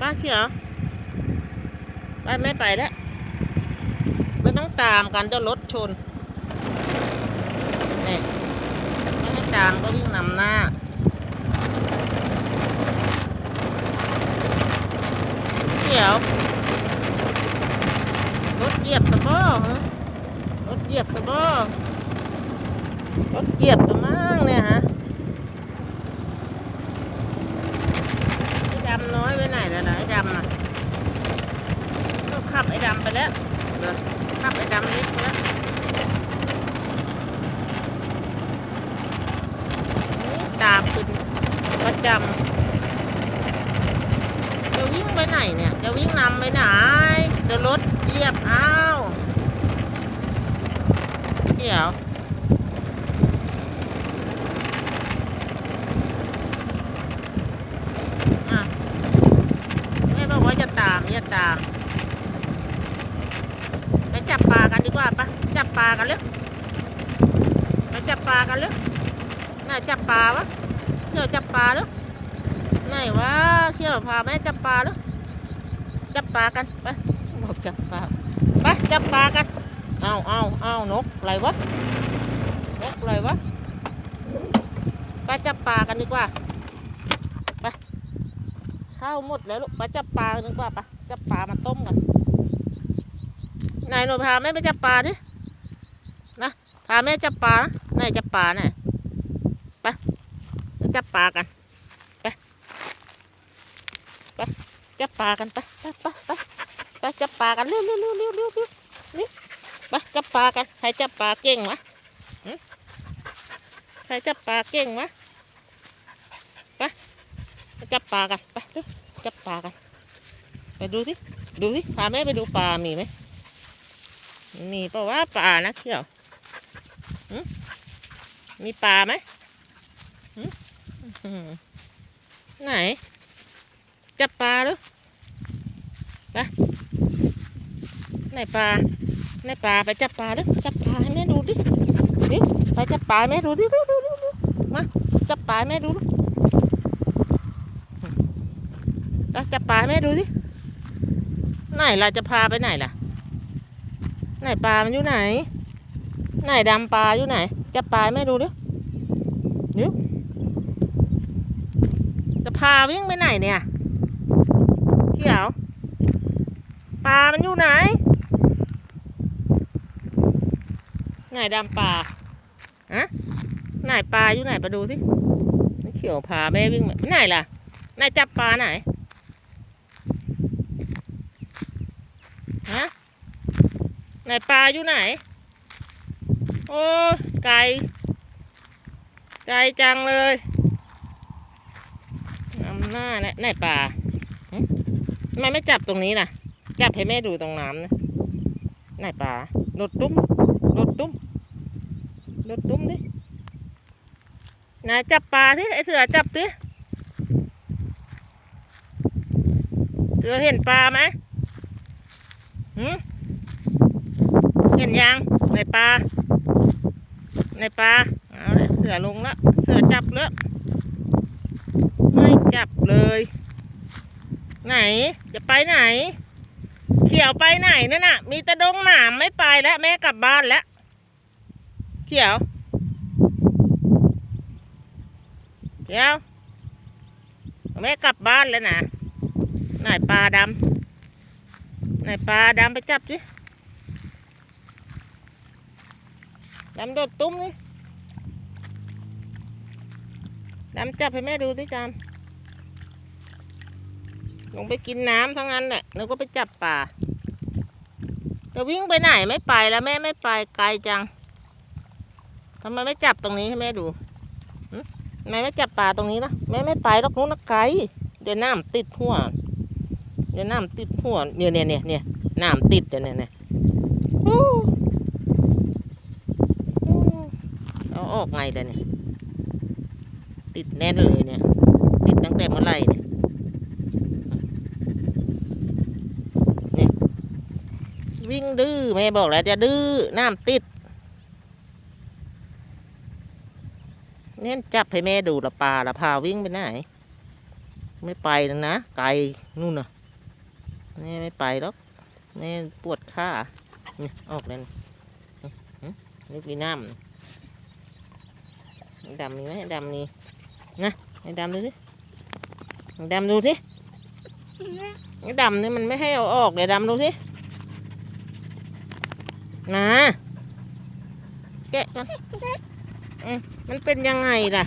ป้าเขียวไปไม่ไปแล้ว ไม่ต้องตามกันเดี๋ยวรถชนนี่ไม่ให้ตามก็วิ่งนำหน้าเขียวรถเหยียบสะบ้อฮะรถเหยียบสะบ้อรถเหยียบสะมั่งเนี่ยฮะไอ้ ดำน้อยไปไหนแล้วนะไอ้ดำอะก็ขับไอ้ดำไปแล้วเดี๋ยวขับไอ้ดำเล็กไปแล้วนี่ตามคุณประจำจะวิ่งไปไหนเนี่ย จะวิ่งนำไปไหน เดี๋ยวรถเหยียบอ้าวเดี๋ยว อะแม่บอกว่าจะ ต่าตามไปจับปลากันดีกว่าปะจับปลากันเลยไปจับปลากันเลยน่าจับปลาวะเที่ยวจับปลาเลยไหนวะเขี่ยวพาแม่จับปลาแล้วจับปลากันไปบอกจับปลาไปจับปลากันเอาเอาเอานกอะไรวะนกอะไรวะไปจับปลากันดีกว่า ข้าวหมดแล้วลูกไปจับปลากันดีกว่าไปจับปลามาต้มกันไหนหนูพาแม่ไปจับปลาดินะพาแม่จับปลานะไหนจับปลาไหนไปจับปลากันไปไปจับปลากันไปไปไปไปไปจับปลากันเร็วเร็วเร็วเร็วเร็วเร็วนี่ไปจับปลากันใครจับปลาเก่งวะใครจับปลาเก่งวะไปไป จับปลากันไปจับปลากัน ไปดูสิดูสิพาแม่ไปดูปลามีไหมมีเปล่าวะปลานะเขียวมีปลาไหมไหน จับปลาดูไปไหนปลาไหนปลาไปจับปลาดูจับปลาให้แม่ดูดินี่ไปจับปลาให้แม่ดูดิดูดูดูมาจับปลาให้แม่ดูดู ไปจับปลาให้แม่ดูดิไหนล่ะจะพาไปไหนล่ะ ไหนปลามันอยู่ไหน ไหนดำปลาอยู่ไหน จับปลาให้แม่ดูดิเดี๋ยวจะพาวิ่งไปไหนเนี่ยเขียวปลามันอยู่ไหน ไหนดำปลาฮะไหนปลาอยู่ไหนไปดูสิเขียวพาแม่วิ่งไปไหนล่ะไหนจับปลาไหน ฮะไหนปลาอยู่ไหน โอ้ยไกลไกลจังเลยนำหน้าเนี่ยไหนปลาทำไมไม่จับตรงนี้ล่ะ จับให้แม่ดูตรงน้ำนะไหนปลาโดดตุ้มโดดตุ้มโดดตุ้มดิไหนจับปลาที่ไอเสือจับดิเสือเห็นปลาไหม เห็นยังไหนปลาไหนปลาเอาเลยเสือลงละเสือจับแล้วไม่จับเลย ไหนจะไปไหน เขียวไปไหนนั่นน่ะ มีตะดงหนามไม่ไปแล้วแม่กลับบ้านแล้ว เขียว เขียวแม่กลับบ้านแล้วนะไหนปลาดำ ไหนปลาดำไปจับสิดำโดดตุ้มนี่ดำจับให้แม่ดูสิจามลงไปกินน้ำทั้งนั้นแหละแล้วก็ไปจับป่าจะวิ่งไปไหนไม่ไปแล้วแม่ไม่ไปไกลจังทำไมไม่จับตรงนี้ให้แม่ดูหึทำไมไม่จับป่าตรงนี้นะแม่ไม่ไปหรอกนู้นนะไกลเดี๋ยวน้ำติดหัว ดี๋ยวน้ำติดหัวเนี่ยเนี่ยเนี่ยเนี่ยน้ำติดเดี๋ยวเนี่ยเนี่ยโอ้โอ้เอาออกไงเดี๋ยเนี่ย ติดแน่นเลยเนี่ย ติดตั้งแต่เมื่อไหร่เนี่ยวิ่งดื้อแม่บอกแล้วจะดื้อน้ำติดเนี่ยจับให้แม่ดูละปลาละพาวิ่งไปไหน ไม่ไปนะ ไกลนู่นน่ะ นี่ไม่ไปหรอกนี่ปวดขานี่ออกเลยนี่อื้อหือนี่ปีน้ำดำมีไหมดำนี่นะให้ดำดูสิให้ดำดูสิไอ้ดำนี่มันไม่ให้เอาออกเดี๋ยวดำดูสินะแกะก่อนอืมมันเป็นยังไงล่ะ